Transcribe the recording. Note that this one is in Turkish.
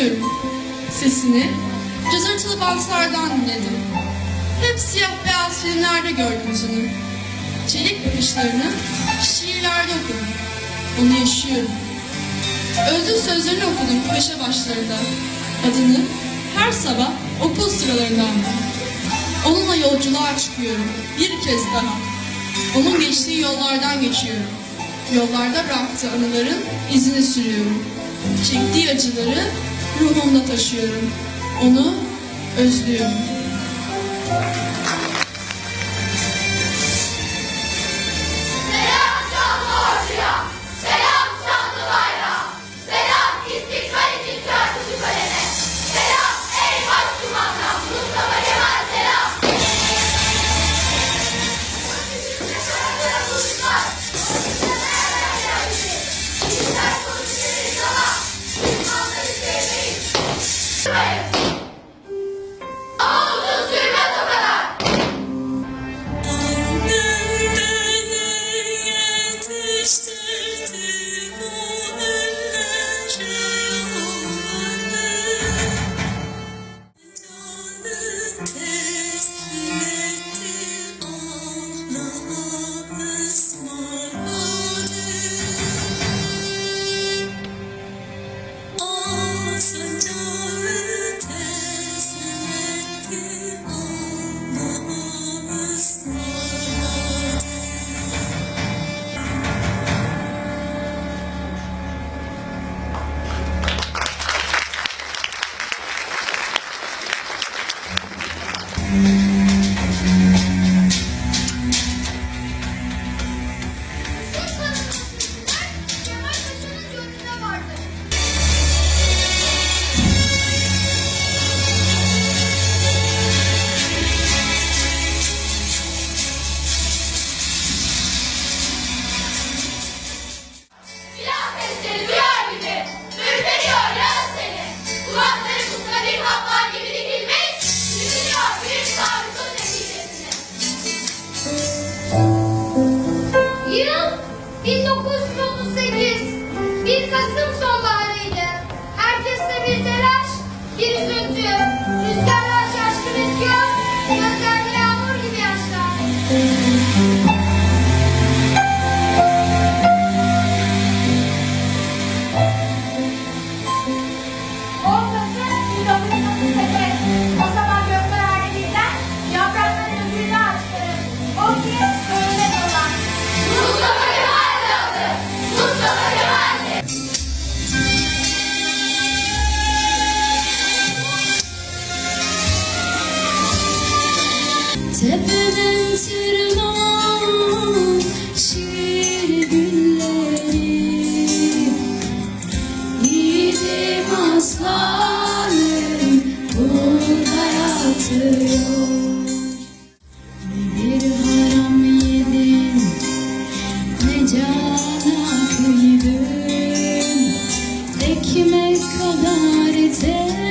tanıyorum. Sesini cızırtılı bantlardan dinledim. Hep siyah beyaz filmlerde gördüm yüzünü. Çelik bakışlarını şiirlerde okudum. Onu yaşıyorum. Özlü sözlerini okudum köşe başlarında. Adını her sabah okul sıralarında andım. Onunla yolculuğa çıkıyorum bir kez daha. Onun geçtiği yollardan geçiyorum. Yollarda bıraktığı anıların izini sürüyorum. Çektiği acıları ruhumda taşıyorum. Onu özlüyorum. Tırnağa şiir gülleri Yiğidim aslanım burada yatıyor. Ne bir haram yedin ne cana kıydın Ekmek kadar temiz